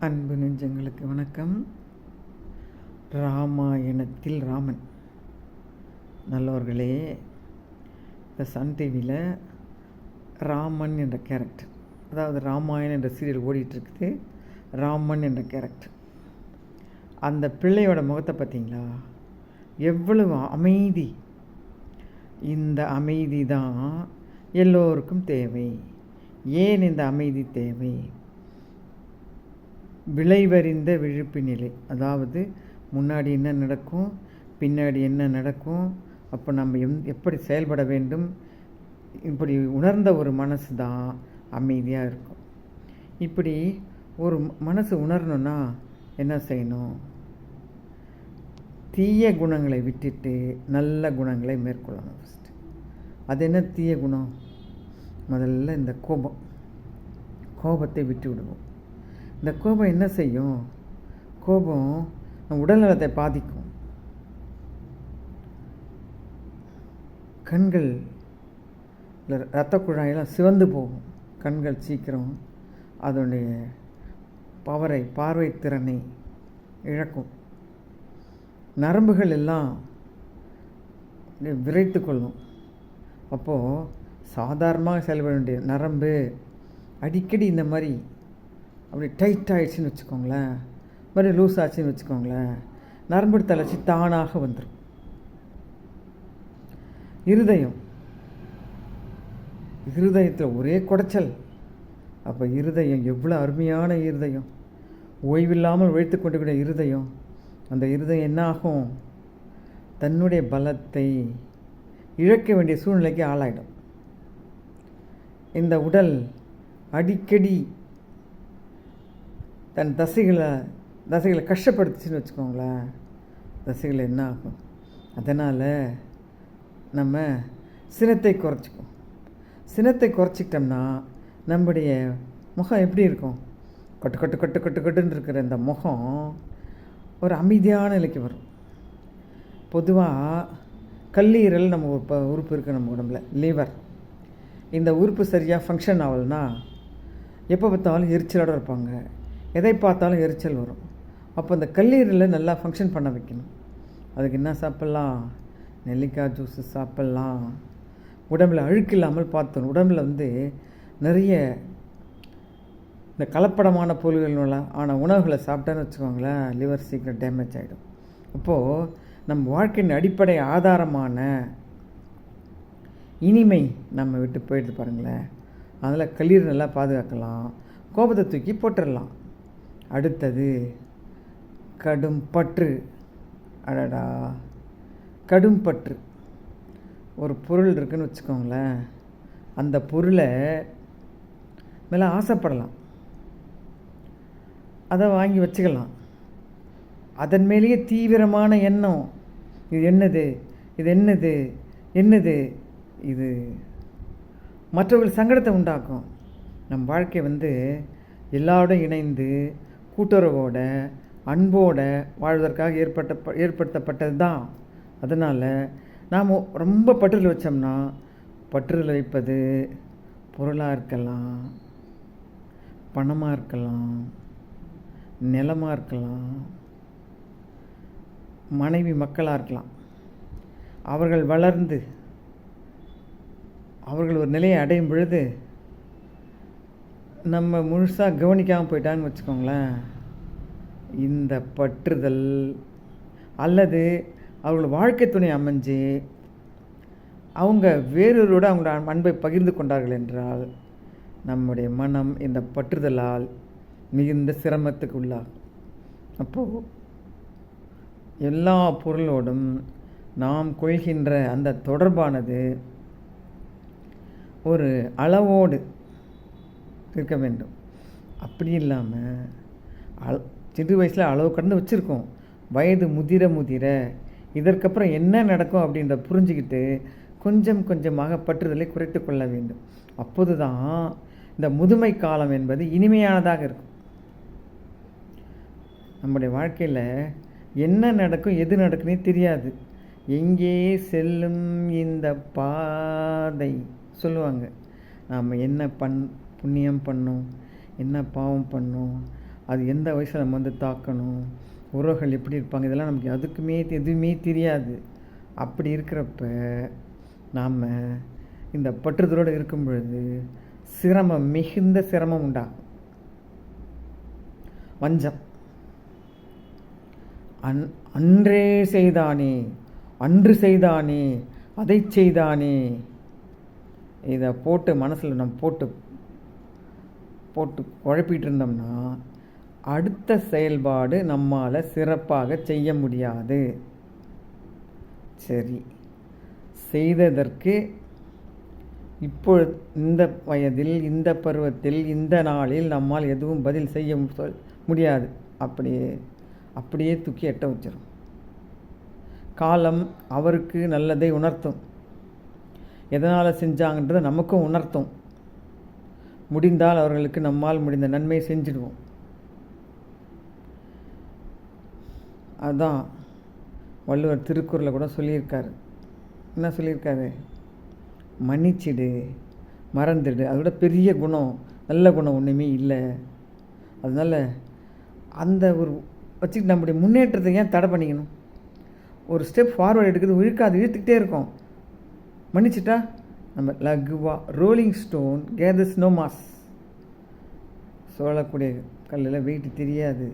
அன்பு நெஞ்சங்களுக்கு வணக்கம். ராமாயணத்தில் ராமன். நல்லவர்களே இந்த சன் டிவியில் ராமன் என்ற கேரக்டர் அதாவது ராமாயணம் என்ற சீரியல் ஓடிட்டுருக்குது ராமன் என்ற கேரக்டர். அந்த பிள்ளையோட முகத்தை பார்த்தீங்களா எவ்வளவு அமைதி. இந்த அமைதி தான் எல்லோருக்கும் தேவை. ஏன் இந்த அமைதி தேவை? விளைவறிந்த விழிப்பு நிலை. அதாவது முன்னாடி என்ன நடக்கும் பின்னாடி என்ன நடக்கும் அப்போ நம்ம எந் எப்படி செயல்பட வேண்டும் இப்படி உணர்ந்த ஒரு மனசு தான் அமைதியாக இருக்கும். இப்படி ஒரு மனசு உணரணும்னா என்ன செய்யணும்? தீய குணங்களை விட்டுட்டு நல்ல குணங்களை மேற்கொள்ளணும் ஃபஸ்ட்டு அது என்ன தீய குணம்? முதல்ல இந்த கோபம். கோபத்தை விட்டு விடுவோம் இந்த கோபம் என்ன செய்யும்? கோபம் நம்ம உடல்நலத்தை பாதிக்கும். கண்கள் இல்ல இரத்த குழாயெல்லாம் சிவந்து போகும். கண்கள் சீக்கிரம் அதனுடைய பவரை பார்வை திறனை இழக்கும். நரம்புகள் எல்லாம் விரைத்து கொள்ளும். அப்போது சாதாரணமாக செயல்பட வேண்டிய நரம்பு அடிக்கடி இந்த மாதிரி அப்படி டைட் ஆகிடுச்சின்னு வச்சுக்கோங்களேன். மாதிரி லூஸ் ஆச்சுன்னு வச்சுக்கோங்களேன். நரம்பு தளர்ச்சி தானாக வந்துடும் இருதயம். இருதயத்தில் ஒரே குடைச்சல். அப்போ இருதயம் எவ்வளோ அருமையான இருதயம். ஓய்வில்லாமல் உழைத்து விட இருதயம். அந்த இருதயம் என்ன ஆகும் தன்னுடைய பலத்தை இழக்க வேண்டிய சூழ்நிலைக்கு ஆளாயிடும். இந்த உடல் அடிக்கடி தன் தசைகளை தசைகளை கஷ்டப்படுத்துச்சுன்னு வச்சுக்கோங்களேன் தசைகள் என்ன ஆகும்? அதனால் நம்ம சினத்தை குறைச்சிக்கும் சினத்தை குறைச்சிக்கிட்டோம்னா நம்முடைய முகம் எப்படி இருக்கும்? கட்டு கட்டு கட்டு கட்டு கட்டுன்னு இருக்கிற இந்த முகம் ஒரு அமைதியான நிலைக்கு வரும். பொதுவாக கல்லீரல் நம்ம இப்போ உறுப்பு இருக்குது நம்ம உடம்புல லிவர். இந்த உறுப்பு சரியாக ஃபங்க்ஷன் ஆகலைன்னா எப்போ பார்த்தாலும் எரிச்சலோட இருப்பாங்க. எதை பார்த்தாலும் எரிச்சல் வரும். அப்போ இந்த கல்லீரலில் நல்லா ஃபங்க்ஷன் பண்ண வைக்கணும். அதுக்கு என்ன சாப்பிட்லாம்? நெல்லிக்காய் ஜூஸு சாப்பிட்லாம். உடம்புல அழுக்கு இல்லாமல் பார்த்துக்கணும். உடம்புல வந்து நிறைய இந்த கலப்படமான பொருள்கள் ஆன உணவுகளை சாப்பிட்டேன்னு வச்சுக்கோங்களேன் லிவர் சீக்கிரம் டேமேஜ் ஆகிடும் அப்போது நம்ம வாழ்க்கையின் அடிப்படை ஆதாரமான இனிமை நம்ம விட்டு போயிடுது பாருங்களேன். அதில் கல்லீர் நல்லா பாதுகாக்கலாம். கோபத்தை தூக்கி போட்டுடலாம் அடுத்தது கடும் பற்று. அடடா. கடும் பற்று. ஒரு பொருள் இருக்குன்னு வச்சுக்கோங்களேன். அந்த பொருளை மேலே ஆசைப்படலாம். அதை வாங்கி வச்சுக்கலாம். அதன் மேலேயே தீவிரமான எண்ணம். இது என்னது? இது என்னது? என்னது? இது மற்றவர்கள் சங்கடத்தை உண்டாக்கும். நம் வாழ்க்கை வந்து எல்லாரோடும் இணைந்து கூட்டுறவோட அன்போட வாழ்வதற்காக ஏற்பட்ட ஏற்படுத்தப்பட்டது தான் அதனால் நாம் ரொம்ப பற்றுதல் வச்சோம்னா பற்றுதல் வைப்பது பொருளாக இருக்கலாம் பணமாக இருக்கலாம் நிலமாக இருக்கலாம் மனைவி மக்களாக இருக்கலாம். அவர்கள் வளர்ந்து அவர்கள் ஒரு நிலையை அடையும் பொழுது நம்ம முழுசாக கவனிக்காமல் போயிட்டான்னு வச்சுக்கோங்களேன். இந்த பற்றுதல் அல்லது அவர்கள் வாழ்க்கை துணை அமைஞ்சு அவங்க வேறொருவரோட அவங்களோட அன்பை பகிர்ந்து கொண்டார்கள் என்றால் நம்முடைய மனம் இந்த பற்றுதலால் மிகுந்த சிரமத்துக்கு உள்ளாகும். அப்போது எல்லா பொருளோடும் நாம் கொள்கின்ற அந்த தொடர்பானது ஒரு அளவோடு இருக்க வேண்டும். அப்படி இல்லாமல் அல் சிறு வயசில் அளவு கடந்து வச்சுருக்கோம். வயது முதிர முதிர இதற்கப்புறம் என்ன நடக்கும் அப்படின்றத புரிஞ்சுக்கிட்டு கொஞ்சம் கொஞ்சமாக பற்றுதலை குறைத்து கொள்ள வேண்டும். அப்போது தான் இந்த முதுமை காலம் என்பது இனிமையானதாக இருக்கும். நம்முடைய வாழ்க்கையில் என்ன நடக்கும் எது நடக்குன்னே தெரியாது. எங்கே செல்லும் இந்த பாதை சொல்லுவாங்க. நாம் என்ன பண் புண்ணியம் பண்ணும் என்ன பாவம் பண்ணும் அது எந்த வயசில் நம்ம வந்து தாக்கணும் உறவுகள் எப்படி இருப்பாங்க இதெல்லாம் நமக்கு அதுக்குமே எதுவுமே தெரியாது. அப்படி இருக்கிறப்ப நாம் இந்த பற்றுதலோடு இருக்கும் பொழுது சிரமம் மிகுந்த சிரமம் உண்டாகும். வஞ்சம். அன் அன்றே செய்தானே அன்று செய்தானே அதை செய்தானே. இதை போட்டு மனசில் நம்ம போட்டு போட்டு குழப்பிட்டு இருந்தோம்னா அடுத்த செயல்பாடு நம்மால் சிறப்பாக செய்ய முடியாது. சரி. செய்ததற்கு இப்போ இந்த வயதில் இந்த பருவத்தில் இந்த நாளில் நம்மால் எதுவும் பதில் செய்ய முடியாது. அப்படியே அப்படியே தூக்கி எட்ட வச்சிடும் காலம் அவருக்கு நல்லதை உணர்த்தும். எதனால் செஞ்சாங்கன்றதை நமக்கும் உணர்த்தும். முடிந்தால் அவர்களுக்கு நம்மால் முடிந்த நன்மை செஞ்சிடுவோம். அதுதான் வள்ளுவர் திருக்குறளில் கூட சொல்லியிருக்காரு. என்ன சொல்லியிருக்காரு? மன்னிச்சிடு மறந்துடு. அதோட பெரிய குணம் நல்ல குணம் ஒன்றுமே இல்லை. அதனால் அந்த ஒரு வச்சுட்டு நம்முடைய முன்னேற்றத்தை ஏன் தடை பண்ணிக்கணும்? ஒரு ஸ்டெப் ஃபார்வர்டு எடுக்கிறது இழுக்காது இழுத்துக்கிட்டே இருக்கும். மன்னிச்சிட்டா? நம்ம லகுவா rolling stone gathers no moss சோழக்கூடிய கல்லில் வெயிட் தெரியாது.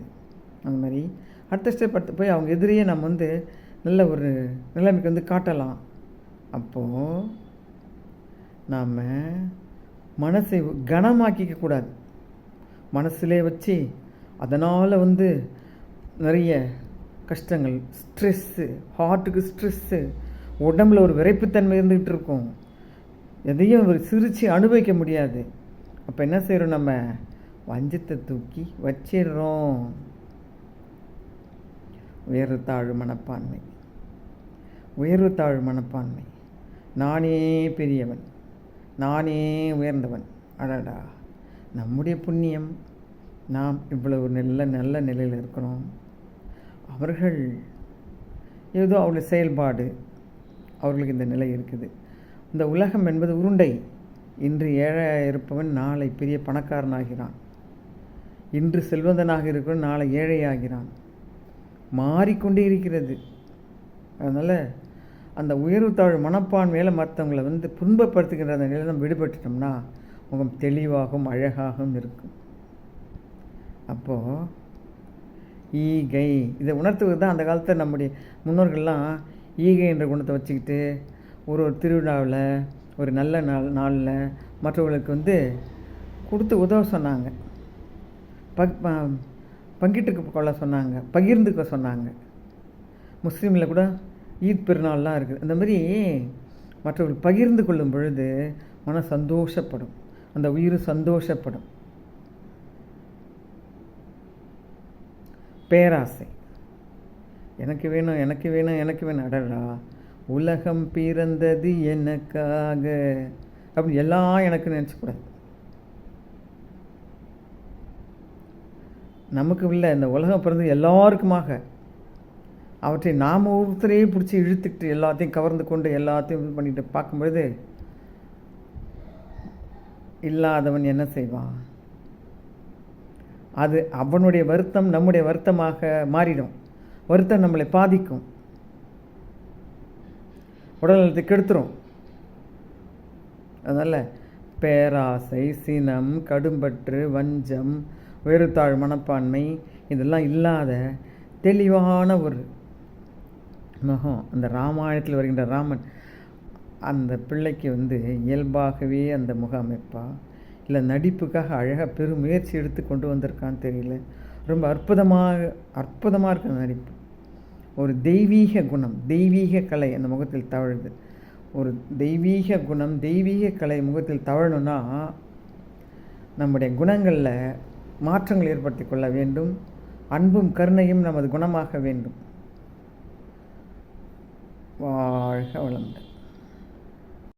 அந்த மாதிரி. அடுத்த ஸ்டெப் அடுத்து போய் அவங்க எதிரியே நம்ம வந்து நல்ல ஒரு நிலைமைக்கு வந்து காட்டலாம். அப்போது நாம் மனசை கனமாக்கிக்க கூடாது. மனசிலே வச்சு அதனால் வந்து நிறைய கஷ்டங்கள் ஸ்ட்ரெஸ்ஸு ஹார்ட்டுக்கு ஸ்ட்ரெஸ்ஸு உடம்புல ஒரு விரைப்புத்தன்மை இருந்துகிட்டு இருக்கும். எதையும் ஒரு சிரித்து அனுபவிக்க முடியாது. அப்போ என்ன செய்கிறோம் நம்ம? வஞ்சத்தை தூக்கி வச்சிடுறோம். உயர்வு தாழ்வு மனப்பான்மை. உயர்வு தாழ்வு மனப்பான்மை. நானே பெரியவன். நானே உயர்ந்தவன். அடடா. நம்முடைய புண்ணியம். நாம் இவ்வளவு நல்ல நல்ல நிலையில் இருக்கிறோம். அவர்கள் ஏதோ அவளுடைய செயல்பாடு. அவர்களுக்கு இந்த நிலை இருக்குது. இந்த உலகம் என்பது உருண்டை. இன்று ஏழை இருப்பவன் நாளை பெரிய பணக்காரனாகிறான். இன்று செல்வந்தனாக இருக்கிறவன் நாளை ஏழையாகிறான். மாறிக்கொண்டே இருக்கிறது. அதனால் அந்த உயர்வு தாழ்வு மனப்பான்மையில் மற்றவங்களை வந்து புண்பப்படுத்துகின்ற அந்த நிலை நம்ம விடுபட்டுட்டோம்னா முகம் தெளிவாகவும் அழகாகவும் இருக்கும். அப்போது ஈகை இதை உணர்த்துவது தான் அந்த காலத்தில் நம்முடைய முன்னோர்கள்லாம் ஈகை என்ற குணத்தை வச்சுக்கிட்டு ஒரு ஒரு திருவிழாவில் ஒரு நல்ல நாள் நாளில் மற்றவர்களுக்கு வந்து கொடுத்து உதவ சொன்னாங்க. பக் பங்கிட்டுக்கு கொள்ள சொன்னாங்க. பகிர்ந்துக்க சொன்னாங்க. முஸ்லீமில் கூட ஈத் பெருநாள்லாம் இருக்குது. அந்த மாதிரி மற்றவர்கள் பகிர்ந்து கொள்ளும் பொழுது மன சந்தோஷப்படும். அந்த உயிர் சந்தோஷப்படும். பேராசை. எனக்கு வேணும் எனக்கு வேணும் எனக்கு வேணும் அடடா. உலகம் பிறந்தது எனக்காக. அப்படி எல்லாம் எனக்கு நினச்சக்கூடாது. நமக்கு இல்லை இந்த உலகம் பிறந்தது எல்லாருக்குமாக. அவற்றை நாம் ஒருத்தரையே பிடிச்சி இழுத்துக்கிட்டு எல்லாத்தையும் கவர்ந்து கொண்டு எல்லாத்தையும் இது பண்ணிட்டு பார்க்கும்பொழுது இல்லாதவன் என்ன செய்வான்? அது அவனுடைய வருத்தம் நம்முடைய வருத்தமாக மாறிடும். வருத்தம் நம்மளை பாதிக்கும். உடல்நலத்தை கெடுத்துரும். அதனால் பேராசை சினம் கடும்பற்று வஞ்சம் உயர்த்தாழ் மனப்பான்மை இதெல்லாம் இல்லாத தெளிவான ஒரு முகம். அந்த ராமாயணத்தில் வருகின்ற ராமன் அந்த பிள்ளைக்கு வந்து இயல்பாகவே அந்த முக அமைப்பா இல்லை நடிப்புக்காக அழகாக பெரும் முயற்சி எடுத்து கொண்டு வந்திருக்கான்னு தெரியல. ரொம்ப அற்புதமாக அற்புதமாக இருக்கு அந்த நடிப்பு. ஒரு தெய்வீக குணம் தெய்வீக கலை அந்த முகத்தில் தவழுது. ஒரு தெய்வீக குணம் தெய்வீக கலை முகத்தில் தவழணும்னா நம்முடைய குணங்களில் மாற்றங்கள் ஏற்படுத்தி கொள்ள வேண்டும். அன்பும் கருணையும் நமது குணமாக வேண்டும். வாழ்க வளமுடன்.